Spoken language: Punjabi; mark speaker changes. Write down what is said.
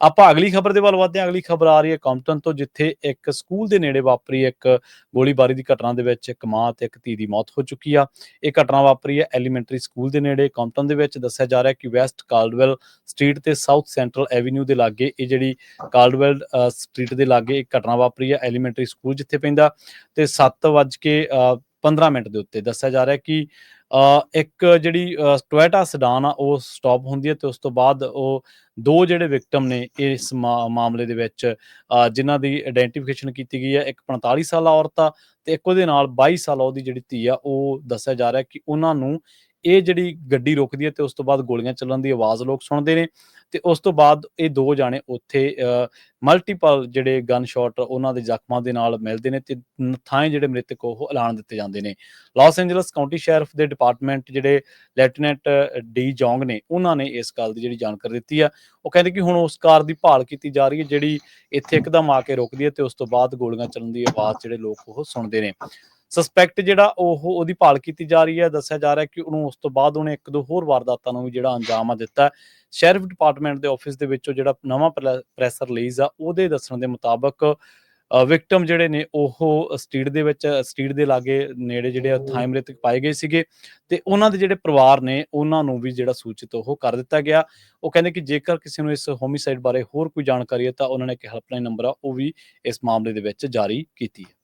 Speaker 1: ਆਪਾਂ ਅਗਲੀ ਖਬਰ ਦੇ ਵੱਲ ਵਧਦੇ ਹਾਂ। ਅਗਲੀ ਖਬਰ ਆ ਰਹੀ ਹੈ ਕੰਪਟਨ ਤੋਂ ਜਿੱਥੇ ਇੱਕ ਸਕੂਲ ਦੇ ਨੇੜੇ ਵਾਪਰੀ ਇੱਕ ਗੋਲੀਬਾਰੀ ਦੀ ਘਟਨਾ ਦੇ ਵਿੱਚ ਇੱਕ ਮਾਂ ਤੇ ਇੱਕ ਧੀ ਦੀ ਮੌਤ ਹੋ ਚੁੱਕੀ ਆ। ਇਹ ਘਟਨਾ ਵਾਪਰੀ ਹੈ ਐਲੀਮੈਂਟਰੀ ਸਕੂਲ ਦੇ ਨੇੜੇ। ਕੰਪਟਨ ਦੇ ਵਿੱਚ ਦੱਸਿਆ ਜਾ ਰਿਹਾ ਕਿ ਵੈਸਟ ਕਾਲਡਵੈਲ ਸਟਰੀਟ ਤੇ ਸਾਊਥ ਸੈਂਟਰਲ ਐਵੀਨਿਊ ਦੇ ਲਾਗੇ ਇਹ ਜਿਹੜੀ ਕਾਲਡਵੈਲ ਅ, ਸਟਰੀਟ ਦੇ ਲਾਗੇ ਇੱਕ ਘਟਨਾ ਵਾਪਰੀ ਹੈ ਐਲੀਮੈਂਟਰੀ ਸਕੂਲ ਜਿੱਥੇ ਪੈਂਦਾ। ਤੇ 7:15 ਮਿੰਟ ਦੇ ਉੱਤੇ ਦੱਸਿਆ ਜਾ ਰਿਹਾ ਕਿ ਇੱਕ ਜਿਹੜੀ ਟੋਇਟਾ ਸਡਾਨ ਆ ਉਹ ਸਟਾਪ ਹੁੰਦੀ ਹੈ ਤੇ ਉਸ ਤੋਂ ਬਾਅਦ ਉਹ ਦੋ ਜਿਹੜੇ ਵਿਕਟਮ ਨੇ ਇਸ ਮਾਮਲੇ ਦੇ ਵਿੱਚ ਅ, ਜਿਨ੍ਹਾਂ ਦੀ ਆਇਡੈਂਟੀਫਿਕੇਸ਼ਨ ਕੀਤੀ ਗਈ ਹੈ। ਇੱਕ 45 ਸਾਲਾ ਔਰਤ ਆ ਤੇ ਇੱਕ ਉਹਦੇ ਨਾਲ 22 ਸਾਲਾ ਉਹਦੀ ਜਿਹੜੀ ਧੀ ਆ ਉਹ ਦੱਸਿਆ ਜਾ ਰਿਹਾ ਕਿ ਉਹਨਾਂ ਨੂੰ ਇਹ ਜਿਹੜੀ ਗੱਡੀ ਰੁਕਦੀ ਹੈ ਤੇ ਉਸ ਤੋਂ ਬਾਅਦ ਗੋਲੀਆਂ ਚੱਲਣ ਦੀ ਆਵਾਜ਼ ਲੋਕ ਸੁਣਦੇ ਨੇ ਤੇ ਉਸ ਤੋਂ ਬਾਅਦ ਇਹ ਦੋ ਜਾਣੇ ਉੱਥੇ ਮਲਟੀਪਲ ਜਿਹੜੇ ਗਨ ਸ਼ਾਟ ਉਹਨਾਂ ਦੇ ਜ਼ਖਮਾਂ ਦੇ ਨਾਲ ਮਿਲਦੇ ਨੇ ਤੇ ਨ- ਥਾਂ ਜਿਹੜੇ ਮ੍ਰਿਤਕ ਉਹ ਐਲਾਨ ਦਿੱਤੇ ਜਾਂਦੇ ਨੇ। ਲਾਸ ਐਂਜਲਸ ਕਾਉਂਟੀ ਸ਼ੈਰਿਫ ਦੇ ਡਿਪਾਰਟਮੈਂਟ ਜਿਹੜੇ ਲੈਫਟੀਨੈਂਟ ਡੀ ਜੌਂਗ ਨੇ ਉਹਨਾਂ ਨੇ ਇਸ ਗੱਲ ਦੀ ਜਿਹੜੀ ਜਾਣਕਾਰੀ ਦਿੱਤੀ ਆ। ਉਹ ਕਹਿੰਦੇ ਕਿ ਹੁਣ ਉਸ ਕਾਰ ਦੀ ਭਾਲ ਕੀਤੀ ਜਾ ਰਹੀ ਹੈ ਜਿਹੜੀ ਇੱਥੇ ਇੱਕਦਮ ਆ ਕੇ ਰੁਕਦੀ ਹੈ ਤੇ ਉਸ ਤੋਂ ਬਾਅਦ ਗੋਲੀਆਂ ਚੱਲਣ ਦੀ ਆਵਾਜ਼ ਜਿਹੜੇ ਲੋਕ ਉਹ ਸੁਣਦੇ ਨੇ। ਸਸਪੈਕਟ ਜਿਹੜਾ ਉਹ ਉਹਦੀ ਭਾਲ ਕੀਤੀ ਜਾ ਰਹੀ ਹੈ ਦੱਸਿਆ ਜਾ ਰਿਹਾ ਕਿ ਉਹਨੂੰ ਉਸ ਤੋਂ ਬਾਅਦ ਉਹਨੇ ਇੱਕ ਦੋ ਹੋਰ ਵਾਰਦਾਤਾਂ ਨੂੰ ਵੀ ਜਿਹੜਾ ਅੰਜਾਮ ਆ ਦਿੱਤਾ। ਸ਼ੈਰਿਫ ਡਿਪਾਰਟਮੈਂਟ ਦੇ ਆਫਿਸ ਦੇ ਵਿੱਚੋਂ ਜਿਹੜਾ ਨਵਾਂ ਪ੍ਰੈਸ ਰਿਲੀਜ਼ ਆ ਉਹਦੇ ਦੱਸਣ ਦੇ ਮੁਤਾਬਕ ਵਿਕਟਮ ਜਿਹੜੇ ਨੇ ਉਹ ਸਟਰੀਟ ਦੇ ਵਿੱਚ ਸਟਰੀਟ ਦੇ ਲਾਗੇ ਨੇੜੇ ਜਿਹੜੇ ਥਾਈ ਮ੍ਰਿਤਕ ਪਾਏ ਗਏ ਸੀਗੇ ਤੇ ਉਹਨਾਂ ਦੇ ਜਿਹੜੇ ਪਰਿਵਾਰ ਨੇ ਉਹਨਾਂ ਨੂੰ ਵੀ ਜਿਹੜਾ ਸੂਚਿਤ ਉਹ ਕਰ ਦਿੱਤਾ ਗਿਆ। ਉਹ ਕਹਿੰਦੇ ਕਿ ਜੇਕਰ ਕਿਸੇ ਨੂੰ ਇਸ ਹੋਮਿਸਾਈਡ ਬਾਰੇ ਹੋਰ ਕੋਈ ਜਾਣਕਾਰੀ ਹੈ ਤਾਂ ਉਹਨਾਂ ਨੇ ਇੱਕ ਹੈਲਪਲਾਈਨ ਨੰਬਰ ਆ ਉਹ ਵੀ ਇਸ ਮਾਮਲੇ ਦੇ ਵਿੱਚ ਜਾਰੀ ਕੀਤੀ ਹੈ।